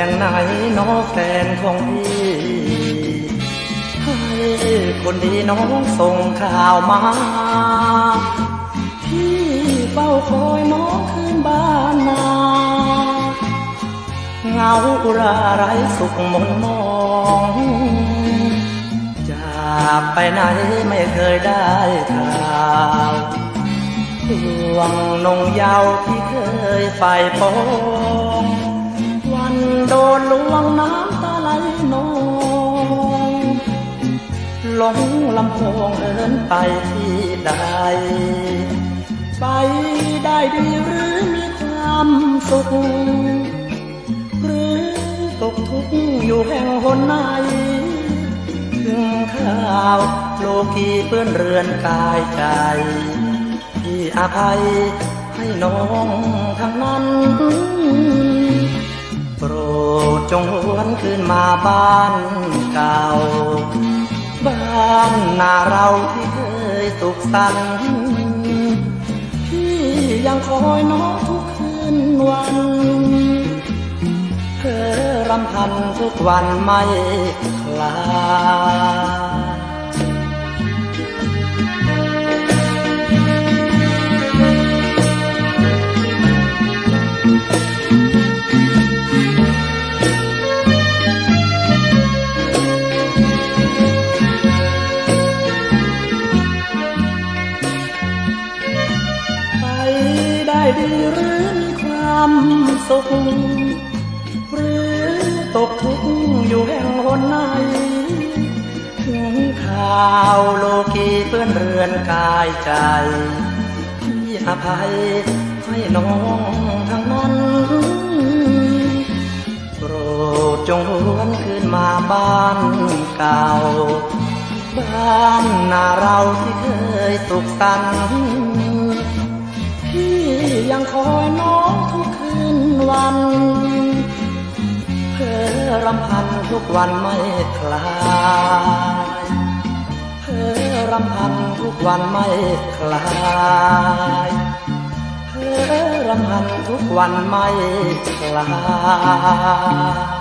ห่งไหนน้องแฟนของพี่ให้คนดีน้องส่งข่าวมา พี่เฝ้าคอยน้องคืนบ้านนาเงาอุราไรสุขมนมองจากไปไหนไม่เคยได้ข่าวหวงนงเยาวที่เคยไฟปองวันโด นลวงน้ำตาไหลนองหลงลำโพงเอินไปที่ใด ไปได้ดีหรือมีความสุข หรือตกทุกข์อยู่แห่งหนไหนถึงข่าวโลกีเปื้อนเรือนกายใจพี่อภัยให้น้องทั้งนั้น จงหวนคืนมาบ้านเก่า บ้านนาเราที่เคยสุขสันต์พี่ยังคอยน้องทุกคืนวันเธอรำพันทุกวันไม่คลา หรือมีความสุข หรือตกทุกข์อยู่แห่งหนไหนถึงข่าวโลกีเปื้อนเรือนกายใจพี่อภัยให้น้องทั้งนั้นโปรดจงหวนคืนมาบ้านเก่าบ้านนาเราที่เคยสุขสันต์พี่ ยังคอยน้องทุกคืนวันเพ้อรำพันทุกวันไม่คลายเพ้อรำพันทุกวันไม่คลายเพ้อรำพันทุกวันไม่คลาย